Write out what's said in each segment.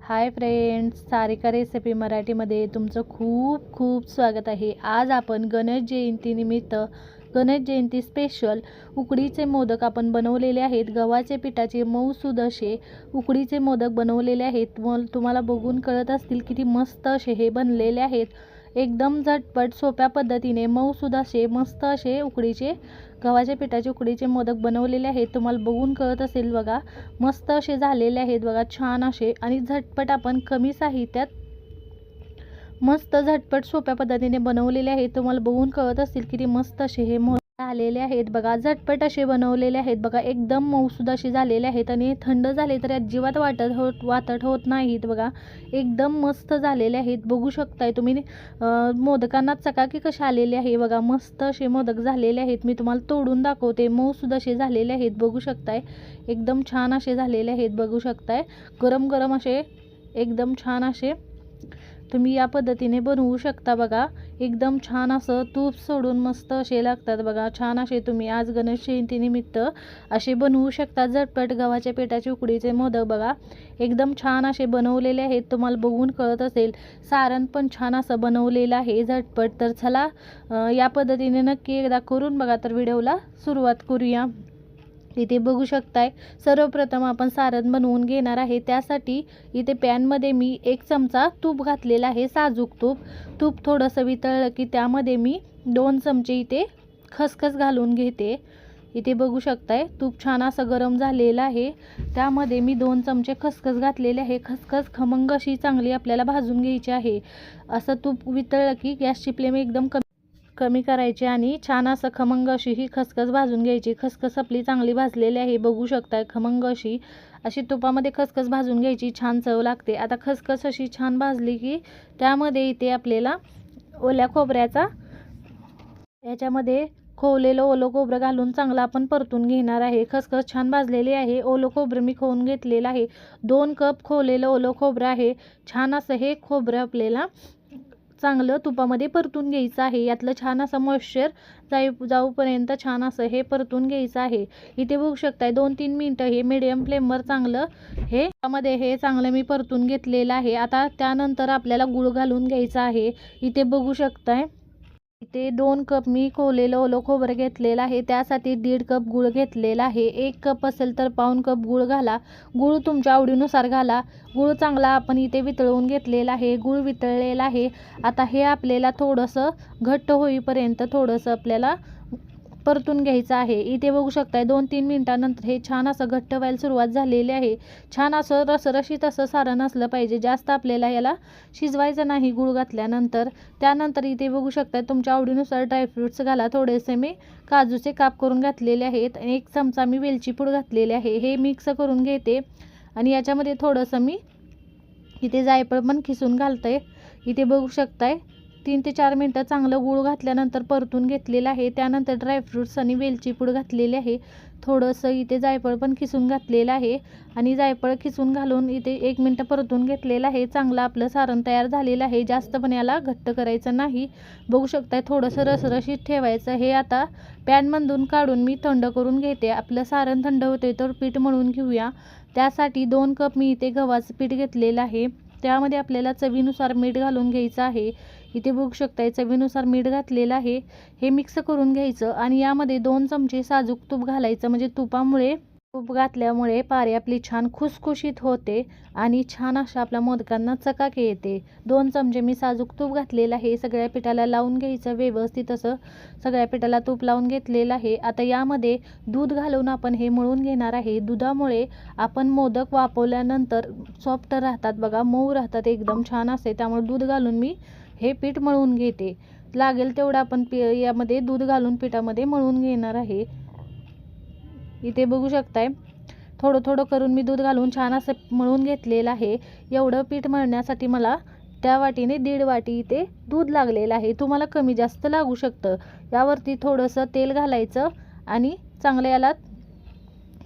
Hi friends Sarika recipe मराठीमध्ये तुमचं खूप खूप स्वागत आहे. आज आपण गणेश जयंतीनिमित्त गणेश जयंती स्पेशल उकडीचे मोदक आपण बनवलेले आहेत. गव्हाचे पिठाचे मऊसूद असे उकडीचे मोदक बनवलेले आहेत. मग तुम्हाला बघून कळत असतील किती मस्त असे हे बनलेले आहेत. एकदम झटपट सोप्या पद्धतीने मऊसूद असे मस्त असे उकडीचे गव्हाच्या पिठाचे उकडीचे मोदक बनवलेले आहेत. तुम्हाला बघून कळत असेल बघा मस्त असे झालेले आहेत बघा छान असे. आणि झटपट आपण कमी साहित्यात मस्त झटपट सोप्या पद्धतीने बनवलेले आहेत. तुम्हाला बघून कळत असतील किती मस्त असे हे आलेले आहेत. बघा झटपट असे बनवलेले आहेत. बघा एकदम मऊसूद असे झालेले आहेत आणि थंड झाले तर अजिबात वाटत होत वाटत होत नाहीत. बघा एकदम मस्त झालेले आहेत. बघू शकताय तुम्ही मोदकांना चकाकी कसे आलेले आहे? बघा मस्त असे मोदक झालेले आहेत. मी तुम्हाला तोडून दाखवते. मऊसूद असे झालेले आहेत. बघू शकताय एकदम छान असे झालेले आहेत. बघू शकताय गरम गरम असे एकदम छान असे तुम्ही या पद्धतीने बनवू शकता बघा. एकदम छान असं तूप सोडून मस्त असे लागतात बघा. छान असे तुम्ही आज गणेश जयंतीनिमित्त असे बनवू शकता. झटपट गव्हाच्या पेटाचे उकडीचे मोदक बघा. एकदम छान असे बनवलेले आहेत. तुम्हाला बघून कळत असेल. सारण पण छान असं बनवलेलं आहे. झटपट तर चला या पद्धतीने नक्की एकदा करून बघा. तर व्हिडिओला सुरुवात करूया. इथे बघू शकताय. सर्वप्रथम आपण सारण बनवून घेणार आहे. त्यासाठी इथे पॅनमध्ये मी एक चमचा तूप घातलेला आहे साजूक तूप. तूप थोडंसं वितळलं की त्यामध्ये मी दोन चमचे इथे खसखस घालून घेते. इथे बघू शकताय तूप छान असं गरम झालेलं आहे. त्यामध्ये मी दोन चमचे खसखस घातलेले आहे. खसखस खमंग अशी चांगली आपल्याला भाजून घ्यायची आहे. असं तूप वितळलं की गॅसची फ्लेम एकदम कमी कमी करायची आणि छान असं खमंग अशी ही खसखस भाजून घ्यायची. खसखस आपली चांगली भाजलेली आहे बघू शकताय. खमंग अशी अशी तुपामध्ये खसखस भाजून घ्यायची छान चव लागते. आता खसखस अशी छान भाजली की त्यामध्ये इथे आपल्याला ओल्या खोबऱ्याचा याच्यामध्ये खोवलेलं ओलं खोबरं घालून चांगलं आपण परतून घेणार आहे. खसखस छान भाजलेली आहे. ओलं खोबरं मी खोवून घेतलेलं आहे. दोन कप खोवलेलं ओलं खोबरं आहे. छान असं हे खोबरं आपल्याला चांगलं तुपामध्ये परतून घ्यायचं आहे. यातलं छान असं मॉइश्चर जाऊ जाऊपर्यंत छान असं हे परतून घ्यायचं आहे. इथे बघू शकताय दोन तीन मिनटं हे मिडियम फ्लेमवर चांगलं हे त्यामध्ये हे चांगलं मी परतून घेतलेलं आहे. आता त्यानंतर आपल्याला गुळ घालून घ्यायचा आहे. इथे बघू शकताय इथे दोन कप मी कोवलेलं ओलं खोबरं घेतलेलं आहे त्यासाठी दीड कप गूळ घेतलेला आहे. एक कप असेल तर पाऊण कप गूळ घाला. गूळ तुमच्या आवडीनुसार घाला. गूळ चांगला आपण इथे वितळवून घेतलेला आहे. गूळ वितळलेला आहे. आता हे आपल्याला थोडंसं घट्ट होईपर्यंत थोडंसं आपल्याला परतून घ्यायचं आहे. इथे बघू शकताय दोन तीन मिनटानंतर हे छान असं घट्ट व्हायला सुरुवात झालेली आहे. छान असं रसरशीत असं सारण असलं पाहिजे. जास्त आपल्याला याला शिजवायचं नाही गूळ घातल्यानंतर. त्यानंतर इथे बघू शकताय तुमच्या आवडीनुसार ड्रायफ्रुट्स घाला. थोडेसे मी काजूचे काप करून घातलेले आहेत. आणि एक चमचा मी वेलची पूड घातलेले आहे. हे मिक्स करून घेते. आणि याच्यामध्ये थोडंसं मी इथे जायफळ पण खिसून घालते. इथे बघू शकताय तीन ते चार मिनटं चांगलं गूळ घातल्यानंतर परतून घेतलेलं आहे. त्यानंतर ड्रायफ्रूट्स आणि वेलची पूड घातलेली आहे. थोडंसं इथे जायफळ पण खिसून घातलेलं आहे आणि जायफळ खिसून घालून इथे एक मिनटं परतून घेतलेलं आहे. चांगलं आपलं सारण तयार झालेलं आहे. जास्त पण याला घट्ट करायचं नाही. बघू शकताय थोडंसं रसरशीत ठेवायचं हे आता पॅनमधून काढून मी थंड करून घेते. आपलं सारण थंड होते तर पीठ मळून घेऊया. त्यासाठी दोन कप मी इथे गव्हाचं पीठ घेतलेलं आहे. त्यामध्ये आपल्याला चवीनुसार मीठ घालून घ्यायचं आहे. इथे बघू शकताय चवीनुसार मीठ घातलेलं आहे. हे मिक्स करून घ्यायचं आणि यामध्ये दोन चमचे साजूक तूप घालायचं. म्हणजे तुपामुळे तूप घातल्यामुळे पारी आपली छान खुसखुशीत होते आणि छान अशा आपल्या मोदकांना चकाकी येते. दोन चमचे मी साजूक तूप घातलेलं आहे. सगळ्या पिठाला लावून घ्यायचं व्यवस्थित असं. सगळ्या पिठाला तूप लावून घेतलेलं आहे. आता यामध्ये दूध घालून आपण हे मळून घेणार आहे. दुधामुळे आपण मोदक वापरल्यानंतर सॉफ्ट राहतात बघा मऊ राहतात एकदम छान असते त्यामुळे दूध घालून मी हे पीठ मळून घेते. लागेल तेवढं आपण पी यामध्ये दूध घालून पिठामध्ये मळून घेणार आहे. इथे बघू शकताय. थोडं थोडं करून मी दूध घालून छान असं मळून घेतलेलं आहे. एवढं पीठ मळण्यासाठी मला त्या वाटीने दीड वाटी इथे दूध लागलेलं आहे. तुम्हाला कमी जास्त लागू शकतं. यावरती थोडंसं तेल घालायचं आणि चांगलं याला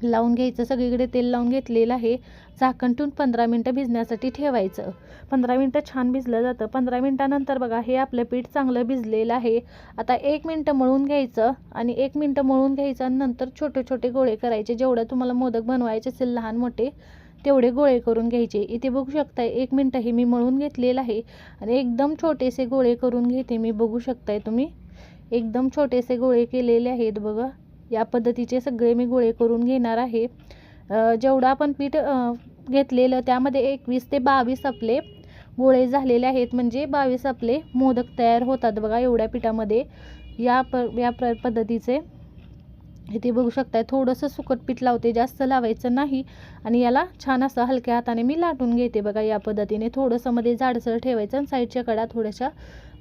लावून घ्यायचं सगळीकडे तेल लावून घेतलेलं आहे. झाकण पंधरा मिनटं भिजण्यासाठी ठेवायचं. पंधरा मिनटं छान भिजलं जातं. पंधरा मिनटानंतर बघा हे आपलं पीठ चांगलं भिजलेलं आहे. आता एक मिनटं मळून घ्यायचं आणि एक मिनटं मळून घ्यायचं आणि नंतर छोटे छोटे गोळे करायचे. जेवढं तुम्हाला मोदक बनवायचे असेल लहान मोठे तेवढे गोळे करून घ्यायचे. इथे बघू शकताय एक मिनटं हे मी मळून घेतलेलं आहे. आणि एकदम छोटेसे गोळे करून घेते मी. बघू शकताय तुम्ही? एकदम छोटेसे गोळे केलेले आहेत बघा. या पद्धतीचे सगळे मी गोळे करून घेणार आहे. जेवढं आपण पीठ घेतलेलं त्यामध्ये एकवीस ते बावीस आपले गोळे झालेले आहेत. म्हणजे बावीस आपले मोदक तयार होतात बघा एवढ्या पिठामध्ये. या प या प्र पद्धतीचे. इथे बघू शकताय थोडंसं सुकट पीठ लावते जास्त लावायचं नाही. आणि याला छान असं हलक्या हाताने मी लाटून घेते बघा या पद्धतीने. थोडंसं मध्ये जाडसर ठेवायचं आणि साईडच्या कडा थोड्याशा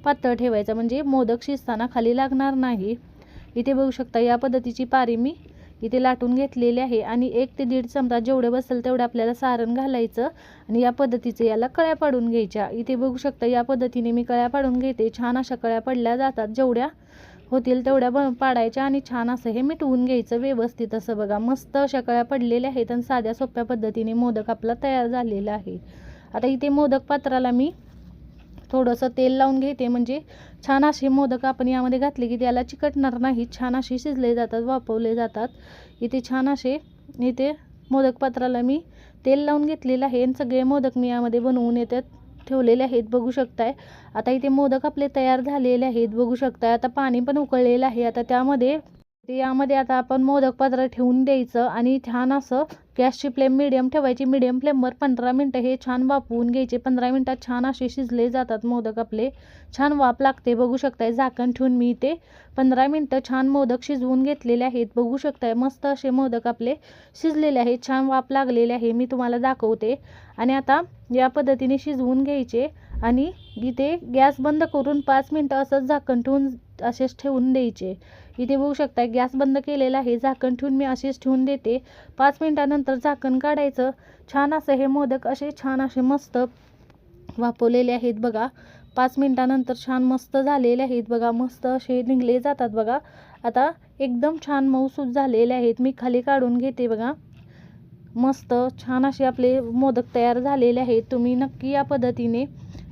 पातळ ठेवायचा. म्हणजे मोदक शिजताना खाली लागणार नाही. इथे बघू शकता या पद्धतीची पारी मी इथे लाटून घेतलेली आहे. आणि एक ते दीड चमचा जेवढे बसेल तेवढं आपल्याला सारण घालायचं आणि या पद्धतीचे याला कळ्या पाडून घ्यायच्या. इथे बघू शकता या पद्धतीने मी कळ्या पाडून घेते. छान अशा कळ्या पडल्या जातात. जेवढ्या होतील तेवढ्या ब पाडायच्या आणि छान असं हे मिटवून घ्यायचं व्यवस्थित असं बघा. मस्त अशा कळ्या पडलेल्या आहेत आणि साध्या सोप्या पद्धतीने मोदक आपला तयार झालेला आहे. आता इथे मोदक पात्राला मी थोडंसं तेल लावून घेते. म्हणजे छान असे मोदक आपण यामध्ये घातले की त्याला चिकटणार नाही. छान असे शिजले जातात वापवले जातात. इथे छान असे इथे मोदक पात्राला मी तेल लावून घेतलेलं आहे. आणि सगळे मोदक मी यामध्ये बनवून येतात ठेवलेले आहेत. बघू शकताय. आता इथे मोदक आपले तयार झालेले आहेत. बघू शकताय. आता पाणी पण उकळलेलं आहे. आता त्यामध्ये ते यामध्ये आता आपण मोदक पात्र ठेवून द्यायचं आणि छान असं गॅसची फ्लेम मिडियम ठेवायची. मिडियम फ्लेमवर पंधरा मिनटं हे छान वाफवून घ्यायचे. पंधरा मिनटात छान असे शिजले जातात मोदक आपले. छान वाफ लागते बघू शकताय. झाकण ठेवून मी इथे पंधरा मिनटं छान मोदक शिजवून घेतलेले आहेत. बघू शकताय मस्त असे मोदक आपले शिजलेले आहेत. छान वाफ लागलेले आहे. मी तुम्हाला दाखवते. आणि आता या पद्धतीने शिजवून घ्यायचे आणि इथे गॅस बंद करून पाच मिनटं असंच झाकण ठेवून असेच ठेवून द्यायचे. इथे बघू शकता गॅस बंद केलेला आहे. झाकण ठेवून मी असेच ठेवून देते. पाच मिनटानंतर झाकण काढायचं. छान असं हे मोदक असे छान असे मस्त वापरलेले आहेत बघा. पाच मिनटानंतर छान मस्त झालेले आहेत बघा. मस्त असे निघले जातात बघा. आता एकदम छान मऊसूद झालेले आहेत. मी खाली काढून घेते बघा. मस्त छान असे आपले मोदक तयार झालेले आहेत. तुम्ही नक्की या पद्धतीने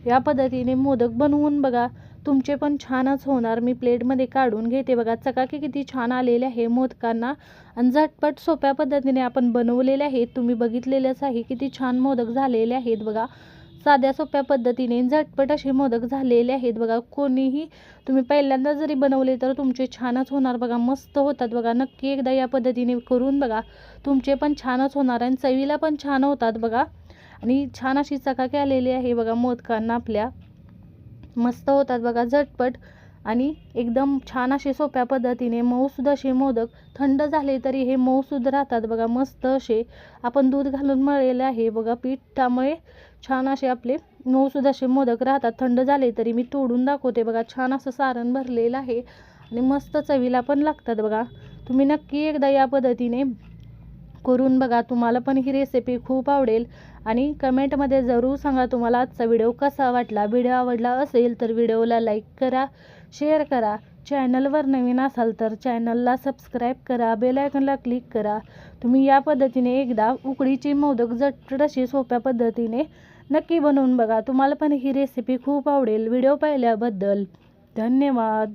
या पद्धतीने मोदक बनवून बघा. तुमचे पण छानच होणार. मी प्लेटमध्ये काढून घेते. बघा चकाकी किती छान आलेले आहे मोदकांना. आणि झटपट सोप्या पद्धतीने आपण बनवलेले आहेत. तुम्ही बघितलेलेच आहे किती छान मोदक झालेले आहेत. बघा साध्या सोप्या पद्धतीने झटपट असे मोदक झालेले आहेत. बघा कोणीही तुम्ही पहिल्यांदा जरी बनवले तर तुमचे छानच होणार. बघा मस्त होतात. बघा नक्की एकदा या पद्धतीने करून बघा. तुमचे पण छानच होणार आणि चवीला पण छान होतात. बघा आणि छान अशी चकाकी आलेली आहे. बघा मोदकांना आपल्या. मस्त होतात बघा झटपट. आणि एकदम छान असे सोप्या पद्धतीने मऊसुद्धा असे मोदक. थंड झाले तरी हे मऊसूद राहतात बघा मस्त असे. आपण दूध घालून मळलेले आहे बघा पीठ. त्यामुळे छान असे आपले मऊसूद असे मोदक राहतात. थंड झाले तरी मी तोडून दाखवते बघा छान असं सारण भरलेलं आहे. आणि मस्त चवीला पण लागतात बघा. तुम्ही नक्की एकदा या पद्धतीने करून बघा तुम्हाला पण ही रेसिपी खूप आवडेल. आणि कमेंटमध्ये जरूर सांगा तुम्हाला आजचा व्हिडिओ कसा वाटला. व्हिडिओ आवडला असेल तर व्हिडिओला लाईक करा शेअर करा. चॅनलवर नवीन असाल तर चॅनलला सबस्क्राईब करा बेलायकनला क्लिक करा. तुम्ही या पद्धतीने एकदा उकडीची मोदक जटड अशी सोप्या पद्धतीने नक्की बनवून बघा. तुम्हाला पण ही रेसिपी खूप आवडेल. व्हिडिओ पाहिल्याबद्दल धन्यवाद.